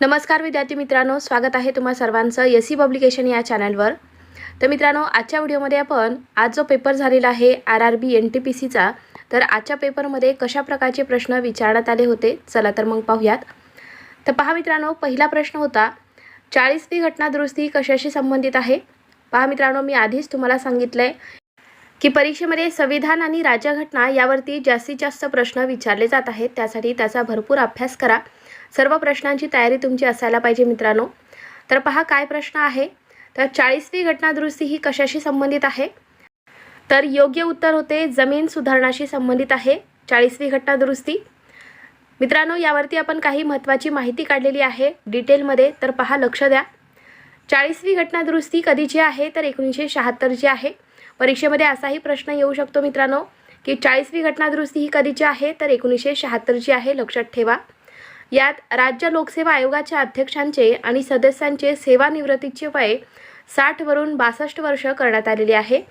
नमस्कार विद्यार्थी मित्रांनो स्वागत आहे तुम्हा सर्वांचं एस सी पब्लिकेशन या चॅनलवर. तर मित्रांनो आजच्या व्हिडिओमध्ये आपण आज जो पेपर झालेला आहे R R B N T P सीचा तर आजच्या पेपरमध्ये कशा प्रकारचे प्रश्न विचारण्यात आले होते चला तर मग पाहूयात. तर पहा मित्रांनो पहिला प्रश्न होता चाळीसवी घटना दुरुस्ती कशाशी संबंधित आहे? पहा मित्रांनो मी आधीच तुम्हाला सांगितलं आहे की परीक्षेमध्ये संविधान आणि राज्यघटना यावरती जास्तीत जास्त प्रश्न विचारले जात आहेत त्यासाठी त्याचा भरपूर अभ्यास करा. सर्व प्रश्नांची तयारी तुमची असायला पाहिजे मित्रांनो. तर पहा काय प्रश्न आहे. तर चाळीसवी घटनादुरुस्ती ही कशाशी संबंधित आहे? तर योग्य उत्तर होते जमीन सुधारणाशी संबंधित आहे चाळीसवी घटना दुरुस्ती मित्रांनो यावरती आपण काही महत्त्वाची माहिती काढलेली आहे डिटेलमध्ये तर पहा लक्ष द्या. चाळीसवी घटनादुरुस्ती कधीची आहे तर एकोणीसशे शहात्तरची आहे. परीक्षेमध्ये असाही प्रश्न येऊ शकतो मित्रांनो की चाळीसवी घटनादुरुस्ती ही कधीची आहे तर एकोणीसशे शहात्तरची आहे लक्षात ठेवा. यात राज्य लोकसेवा आयोगाच्या अध्यक्षांचे आणि सदस्यांचे सेवानिवृत्तीचे वय साठवरून बासष्ट वर्ष करण्यात आलेले आहे.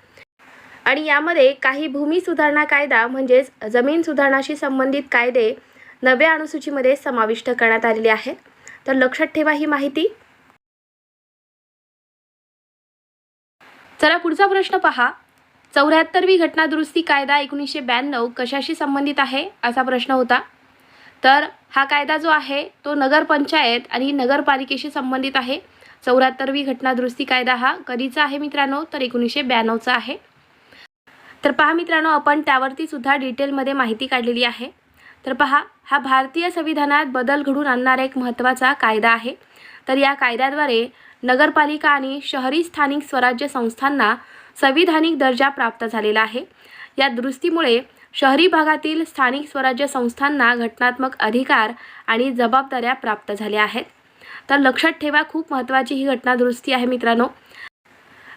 आणि यामध्ये काही भूमी सुधारणा कायदा म्हणजेच जमीन सुधारणाशी संबंधित कायदे नव्या अनुसूचीमध्ये समाविष्ट करण्यात आलेले आहेत. तर लक्षात ठेवा ही माहिती. चला पुढचा प्रश्न पहा. चौऱ्याहत्तरवी घटना दुरुस्ती कायदा एकोणीसशे ब्याण्णव कशाशी संबंधित आहे? असा प्रश्न होता. तर हा कायदा जो आहे तो नगरपंचायत आणि नगरपालिकेशी संबंधित आहे. चौऱ्याहत्तरवी घटना दुरुस्ती कायदा हा कधीचा आहे मित्रांनो? तर एकोणीसशे ब्याण्णवचा आहे. तर पहा मित्रांनो आपण त्यावरती सुद्धा डिटेलमध्ये माहिती काढलेली आहे. तर पहा हा भारतीय संविधानात बदल घडून आणणारा एक महत्त्वाचा कायदा आहे. तर या कायद्याद्वारे नगरपालिका आणि शहरी स्थानिक स्वराज्य संस्थांना संविधानिक दर्जा प्राप्त झालेला आहे. या दुरुस्तीमुळे शहरी भागातील स्थानिक स्वराज्य संस्थांना घटनात्मक अधिकार आणि जबाबदाऱ्या प्राप्त झाल्या आहेत. तर लक्षात ठेवा खूप महत्त्वाची ही घटना दुरुस्ती आहे मित्रांनो.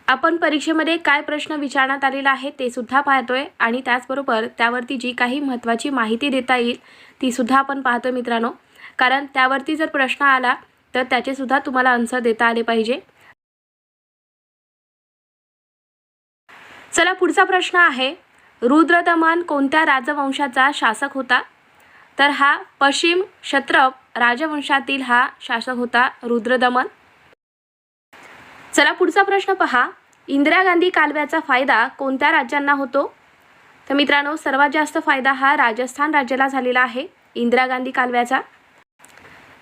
आपण परीक्षेमध्ये काय प्रश्न विचारण्यात आलेला आहे ते सुद्धा पाहतोय आणि त्याचबरोबर त्यावरती जी काही महत्त्वाची माहिती देता येईल ती सुद्धा आपण पाहतोय मित्रांनो. कारण त्यावरती जर प्रश्न आला तर त्याचे सुद्धा तुम्हाला आन्सर देता आले पाहिजे. चला पुढचा प्रश्न आहे. रुद्रदमन कोणत्या राजवंशाचा शासक होता? तर हा पश्चिम क्षत्रप राजवंशातील हा शासक होता रुद्रदमन. चला पुढचा प्रश्न पहा. इंदिरा गांधी कालव्याचा फायदा कोणत्या राज्यांना होतो? तर मित्रांनो सर्वात जास्त फायदा हा राजस्थान राज्याला झालेला आहे इंदिरा गांधी कालव्याचा.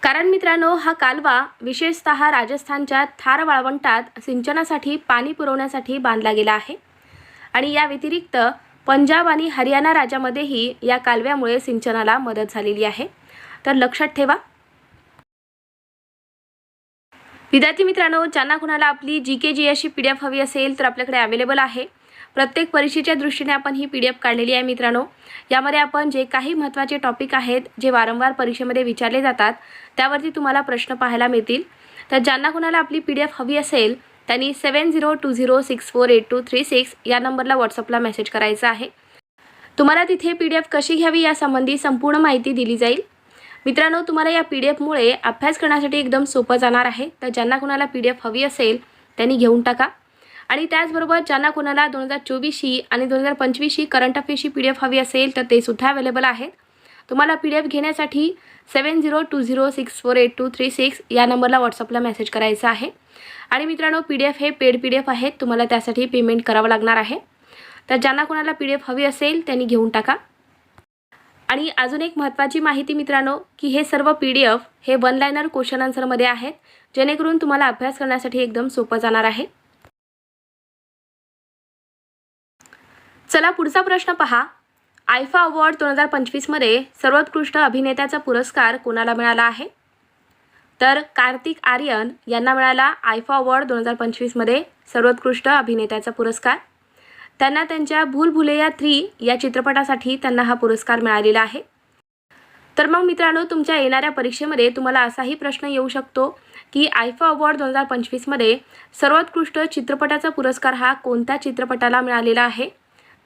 कारण मित्रांनो हा कालवा विशेषतः राजस्थानच्या थार वाळवंटात सिंचनासाठी पाणी पुरवण्यासाठी बांधला गेला आहे. आणि या व्यतिरिक्त पंजाब आणि हरियाणा राज्यामध्येही या कालव्यामुळे सिंचनाला मदत झालेली आहे. तर लक्षात ठेवा. विद्यार्थी मित्रांनो ज्यांना कुणाला आपली जी के जी अशी पी डी एफ हवी असेल तर आपल्याकडे अवेलेबल आहे. प्रत्येक परीक्षेच्या दृष्टीने आपण ही पी डी एफ काढलेली आहे मित्रांनो. यामध्ये आपण जे काही महत्त्वाचे टॉपिक आहेत जे वारंवार परीक्षेमध्ये विचारले जातात त्यावरती तुम्हाला प्रश्न पाहायला मिळतील. तर ज्यांना कुणाला आपली पी डी एफ हवी असेल त्यांनी seven zero two zero six four eight two three six या नंबरला व्हॉट्सअपला मेसेज करायचा आहे. तुम्हाला तिथे पी डी एफ कशी घ्यावी यासंबंधी संपूर्ण माहिती दिली जाईल. मित्रांनो तुम्हाला या पी डी एफमुळे अभ्यास करण्यासाठी एकदम सोपं जाणार आहे. तर ज्यांना कुणाला पी डी एफ हवी असेल त्यांनी घेऊन टाका. आणि त्याचबरोबर ज्यांना कुणाला दोन हजार चोवीसशी आणि दोन हजार पंचवीसशी करंट अफेअर्सची पी डी एफ हवी असेल तर ते सुद्धा अवेलेबल आहेत. तुम्हाला पी डी एफ घेण्यासाठी seven zero two zero six four eight two three six या नंबरला व्हॉट्सअपला मेसेज करायचा आहे. आणि मित्रांनो पी डी एफ हे पेड पी डी एफ आहेत. तुम्हाला त्यासाठी पेमेंट करावं लागणार आहे. तर ज्यांना कोणाला पी डी एफ हवी असेल त्यांनी घेऊन टाका. आणि अजून एक महत्त्वाची माहिती मित्रांनो की हे सर्व पी डी एफ हे वन लायनर क्वेश्चन आन्सरमध्ये आहेत. जेणेकरून तुम्हाला अभ्यास करण्यासाठी एकदम सोपं जाणार आहे. चला पुढचा प्रश्न पहा. आयफा अवॉर्ड दोन हजार पंचवीसमध्ये सर्वोत्कृष्ट अभिनेत्याचा पुरस्कार कोणाला मिळाला आहे? तर कार्तिक आर्यन यांना मिळाला आयफा अवॉर्ड दोन हजार पंचवीसमध्ये सर्वोत्कृष्ट अभिनेत्याचा पुरस्कार. त्यांना त्यांच्या भूल भुलेया थ्री या चित्रपटासाठी त्यांना हा पुरस्कार मिळालेला आहे. तर मग मित्रांनो तुमच्या येणाऱ्या परीक्षेमध्ये तुम्हाला असाही प्रश्न येऊ शकतो की आयफा अवॉर्ड दोन हजार पंचवीसमध्ये सर्वोत्कृष्ट चित्रपटाचा पुरस्कार हा कोणत्या चित्रपटाला मिळालेला आहे?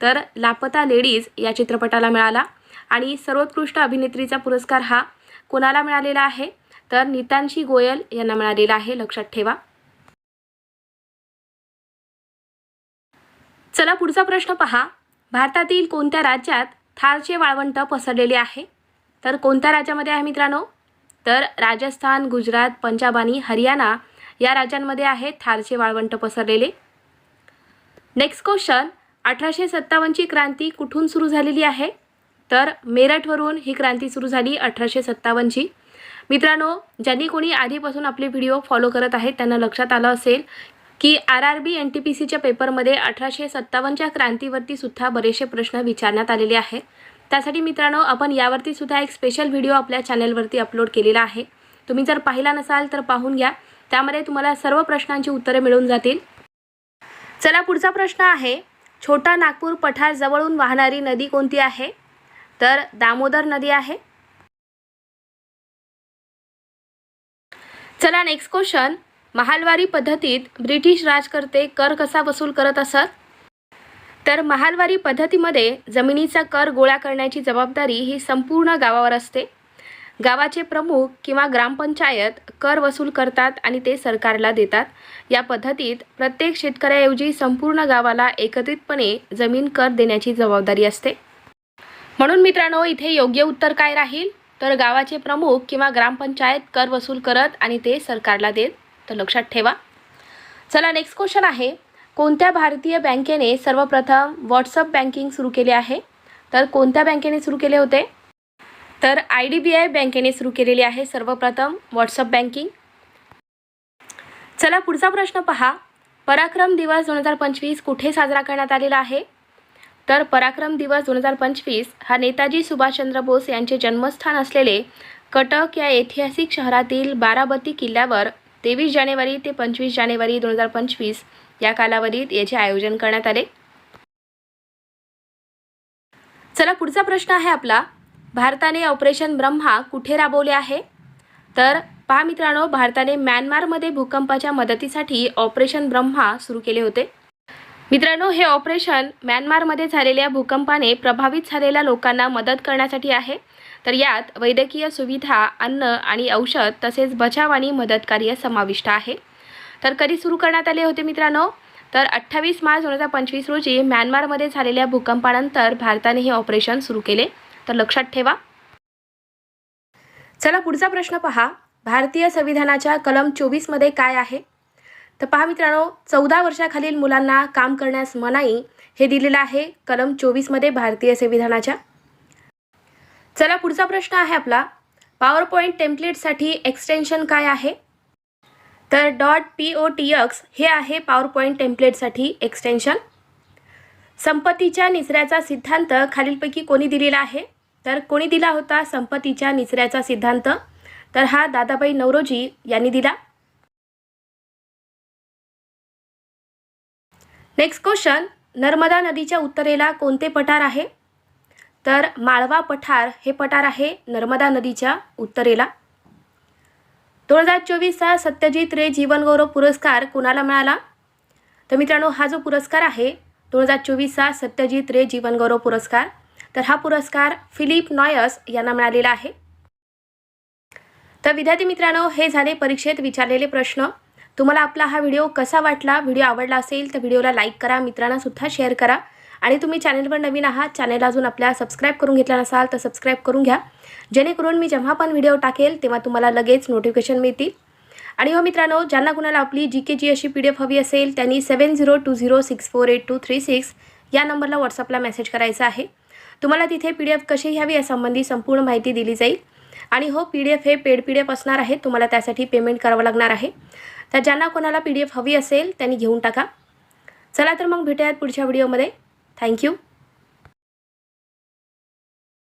तर लापता लेडीज या चित्रपटाला मिळाला आणि सर्वोत्कृष्ट अभिनेत्रीचा पुरस्कार हा कोणाला मिळालेला आहे? तर नितांशी गोयल यांना मिळालेला आहे. लक्षात ठेवा. चला पुढचा प्रश्न पहा. भारतातील कोणत्या राज्यात थारचे वाळवंट पसरलेले आहे? तर कोणत्या राज्यामध्ये आहे मित्रांनो? तर राजस्थान गुजरात पंजाब आणि हरियाणा या राज्यांमध्ये आहेत थारचे वाळवंट पसरलेले. नेक्स्ट क्वेश्चन अठराशे सत्तावन्नची क्रांती कुठून सुरू झालेली आहे? तर मेरठवरून ही क्रांती सुरू झाली अठराशे सत्तावन्नची. मित्रांनो ज्यांनी कोणी आधीपासून आपले व्हिडिओ फॉलो करत आहेत त्यांना लक्षात आलं असेल की R R B N T P सीच्या पेपरमध्ये अठराशे सत्तावन्नच्या क्रांतीवरती सुद्धा बरेचसे प्रश्न विचारण्यात आलेले आहेत. त्यासाठी मित्रांनो आपण यावरती सुद्धा एक स्पेशल व्हिडिओ आपल्या चॅनलवरती अपलोड केलेला आहे. तुम्ही जर पाहिला नसाल तर पाहून घ्या. त्यामध्ये तुम्हाला सर्व प्रश्नांची उत्तरे मिळून जातील. चला पुढचा प्रश्न आहे. छोटा नागपूर पठार जवळून वाहणारी नदी कोणती आहे? तर दामोदर नदी आहे. चला नेक्स्ट क्वेश्चन महालवारी पद्धतीत ब्रिटिश राजकर्ते कर कसा वसूल करत असत? तर महालवारी पद्धतीमध्ये जमिनीचा कर गोळा करण्याची जबाबदारी ही संपूर्ण गावावर असते. गावाचे प्रमुख किंवा ग्रामपंचायत कर वसूल करतात आणि ते सरकारला देतात. या पद्धतीत प्रत्येक शेतकऱ्याऐवजी संपूर्ण गावाला एकत्रितपणे जमीन कर देण्याची जबाबदारी असते. म्हणून मित्रांनो इथे योग्य उत्तर काय राहील? तर गावाचे प्रमुख किंवा ग्रामपंचायत कर वसूल करत आणि ते सरकारला देत. तर लक्षात ठेवा. चला नेक्स्ट क्वेश्चन आहे. कोणत्या भारतीय बँकेने सर्वप्रथम व्हॉट्सअप बँकिंग सुरू केले आहे? तर कोणत्या बँकेने सुरू केले होते? तर आय डी बी आय बँकेने सुरू केलेली आहे सर्वप्रथम व्हॉट्सअप बँकिंग चला पुढचा प्रश्न पहा. पराक्रम दिवस दोन हजार पंचवीस कुठे साजरा करण्यात आलेला आहे? तर पराक्रम दिवस दोन हजार पंचवीस हा नेताजी सुभाषचंद्र बोस यांचे जन्मस्थान असलेले कटक या ऐतिहासिक शहरातील बाराबती किल्ल्यावर तेवीस जानेवारी ते पंचवीस जानेवारी दोन हजार पंचवीस या कालावधीत याचे आयोजन करण्यात आले. चला पुढचा प्रश्न आहे आपला. भारताने ऑपरेशन ब्रह्मा कुठे राबवले आहे? तर पहा मित्रांनो भारताने म्यानमारमध्ये भूकंपाच्या मदतीसाठी ऑपरेशन ब्रह्मा सुरू केले होते. मित्रांनो हे ऑपरेशन म्यानमारमध्ये झालेल्या भूकंपाने प्रभावित झालेल्या लोकांना मदत करण्यासाठी आहे. तर यात वैद्यकीय सुविधा अन्न आणि औषध तसेच बचाव आणि मदतकार्य समाविष्ट आहे. तर कधी सुरू करण्यात आले होते मित्रांनो? तर अठ्ठावीस मार्च दोन हजार पंचवीस रोजी म्यानमारमध्ये झालेल्या भूकंपानंतर भारताने हे ऑपरेशन सुरू केले. तर लक्षात ठेवा. चला पुढचा प्रश्न पहा. भारतीय संविधानाच्या कलम चोवीसमध्ये काय आहे? तर पहा मित्रांनो चौदा वर्षाखालील मुलांना काम करण्यास मनाई हे दिलेलं आहे कलम चोवीसमध्ये भारतीय संविधानाच्या. चला पुढचा प्रश्न आहे आपला. पॉवर पॉईंट टेम्पलेटसाठी एक्सटेन्शन काय आहे? तर dot P O T X हे आहे पॉवर पॉईंट टेम्पलेटसाठी एक्सटेन्शन. संपत्तीच्या निचऱ्याचा सिद्धांत खालीलपैकी कोणी दिलेला आहे? तर कोणी दिला होता संपत्तीच्या निचऱ्याचा सिद्धांत? तर हा दादाबाई नवरोजी यांनी दिला. नेक्स्ट क्वेश्चन नर्मदा नदीच्या उत्तरेला कोणते पठार आहे? तर माळवा पठार हे पठार आहे नर्मदा नदीच्या उत्तरेला. दोन हजार चोवीसचा सत्यजित रे जीवनगौरव पुरस्कार कोणाला मिळाला? तर मित्रांनो हा जो पुरस्कार आहे दोन हजार चोवीसचा सत्यजित रे जीवनगौरव पुरस्कार तर हा पुरस्कार फिलिप नॉयस यांना मिळालेला आहे. तर विद्यार्थी मित्रांनो हे झाले परीक्षेत विचारलेले प्रश्न. तुम्हाला आपला हा व्हिडिओ कसा वाटला व्हिडिओ आवडला असेल तर व्हिडिओला लाईक करा मित्रांना सुद्धा शेअर करा. आणि तुम्ही चॅनलवर नवीन आहात चॅनल अजून आपल्या सबस्क्राईब करून घेतला नसाल तर सबस्क्राईब करून घ्या. जेणेकरून मी जेव्हा पण व्हिडिओ टाकेल तेव्हा तुम्हाला लगेच नोटिफिकेशन मिळतील. आणि हो मित्रांनो ज्यांना कुणाला आपली जी के जी अशी पी डी एफ हवी असेल त्यांनी seven zero two zero six four eight two three six या नंबरला व्हॉट्सअपला मेसेज करायचा आहे. तुम्हाला तिथे पी डी एफ कशी घ्यावी यासंबंधी संपूर्ण माहिती दिली जाईल. आणि हो पी डी एफ हे पेड पी डी एफ असणार आहे तुम्हाला त्यासाठी पेमेंट करावं लागणार आहे. तर ज्यांना कोणाला पी डी एफ हवी असेल त्यांनी घेऊन टाका. चला तर मग भेटूयात पुढच्या व्हिडिओमध्ये. थँक्यू